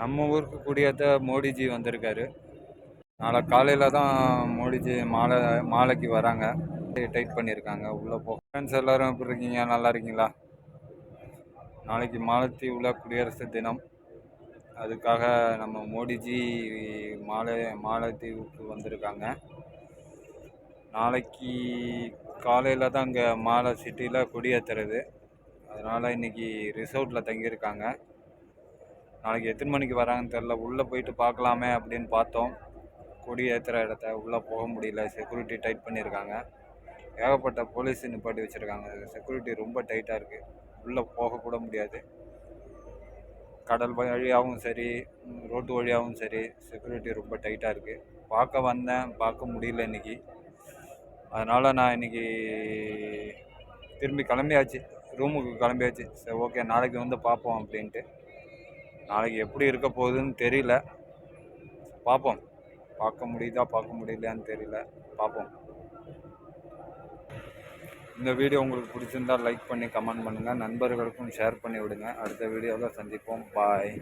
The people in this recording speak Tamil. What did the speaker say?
நம்ம ஊருக்கு குடியேற்ற மோடிஜி வந்திருக்காரு. நாளை காலையில் தான் மோடிஜி மாலை மாலைக்கு வராங்க. டைட் பண்ணியிருக்காங்க உள்ளே போ. ஃப்ரெண்ட்ஸ் எல்லாரும் எப்படி இருக்கீங்க? நல்லா இருக்கீங்களா? நாளைக்கு மாலத்தீவில் குடியரசு தினம். அதுக்காக நம்ம மோடிஜி மாலை மாலத்தீவுக்கு வந்திருக்காங்க. நாளைக்கு காலையில் தான் இங்கே மாலை சிட்டியில் கொடியேற்றுறது அதனால் இன்றைக்கி ரிசோர்ட்டில் தங்கியிருக்காங்க. நாளைக்கு எத்தனை மணிக்கு வராங்கன்னு தெரில உள்ளே போயிட்டு பார்க்கலாமே அப்படின்னு பார்த்தோம். கொடி ஏற்றுற இடத்த உள்ளே போக முடியல. செக்யூரிட்டி டைட் பண்ணியிருக்காங்க. ஏகப்பட்ட போலீஸ் நிப்பாட்டி வச்சுருக்காங்க. செக்யூரிட்டி ரொம்ப டைட்டாக இருக்குது உள்ளே போகக்கூட முடியாது. கடல் வழியாகவும் சரி ரோட்டு வழியாகவும் சரி செக்யூரிட்டி ரொம்ப டைட்டாக இருக்குது பார்க்க வந்தேன். பார்க்க முடியல இன்னைக்கு. அதனால் நான் இன்னைக்கு திரும்பி கிளம்பியாச்சு. ரூமுக்கு கிளம்பியாச்சு. சரி ஓகே நாளைக்கு வந்து பார்ப்போம் அப்படின்ட்டு. நாளைக்கு எப்படி இருக்க போகுதுன்னு தெரியல. பார்ப்போம். பார்க்க முடியுதா பார்க்க முடியலையான்னு தெரியல. பார்ப்போம். இந்த வீடியோ உங்களுக்கு பிடிச்சிருந்தா லைக் பண்ணி கமெண்ட் பண்ணுங்கள் நண்பர்களுக்கும் ஷேர் பண்ணி விடுங்க. அடுத்த வீடியோவில் சந்திப்போம். பாய்